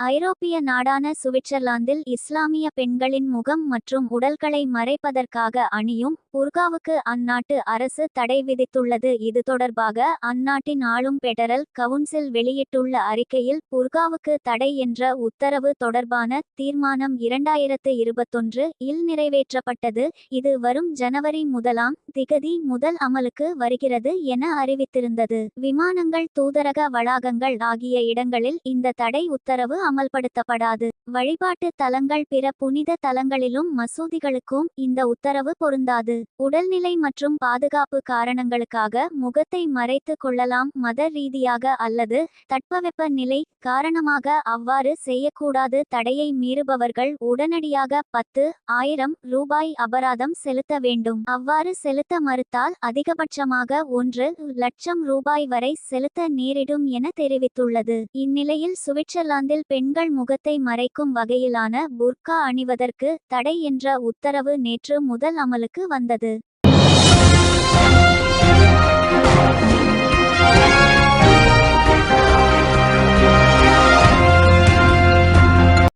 ஐரோப்பிய நாடான சுவிட்சர்லாந்தில் இஸ்லாமிய பெண்களின் முகம் மற்றும் உடல்களை மறைப்பதற்காக அணியும் புர்காவுக்கு அந்நாட்டு அரசு தடை விதித்துள்ளது. இது தொடர்பாக அந்நாட்டின் ஆளும் பெடரல் கவுன்சில் வெளியிட்டுள்ள அறிக்கையில் புர்காவுக்கு தடை என்ற உத்தரவு தொடர்பான தீர்மானம் இரண்டாயிரத்து இருபத்தொன்று இல் நிறைவேற்றப்பட்டது. இது வரும் ஜனவரி முதலாம் திகதி முதல் அமலுக்கு வருகிறது என அறிவித்திருந்தது. விமானங்கள் தூதரக வளாகங்கள் ஆகிய இடங்களில் இந்த தடை உத்தரவு அமல்படுத்தப்படாது. வழிபாட்டு தலங்கள் பிற புனித தலங்களிலும் மசூதிகளுக்கும் இந்த உத்தரவு பொருந்தாது. உடல்நிலை மற்றும் பாதுகாப்பு காரணங்களுக்காக முகத்தை மறைத்து கொள்ளலாம். மத ரீதியாக அல்லது தட்பவெப்ப நிலை காரணமாக அவ்வாறு செய்யக்கூடாது. தடையை மீறுபவர்கள் உடனடியாக பத்து ஆயிரம் ரூபாய் அபராதம் செலுத்த வேண்டும். அவ்வாறு செலுத்த மறுத்தால் அதிகபட்சமாக ஒன்று லட்சம் ரூபாய் வரை செலுத்த நேரிடும் என தெரிவித்துள்ளது. இந்நிலையில் சுவிட்சர்லாந்தில் பெண்கள் முகத்தை மறைக்கும் வகையிலான புர்கா அணிவதற்கு தடை என்ற உத்தரவு நேற்று முதல் அமலுக்கு வந்தது.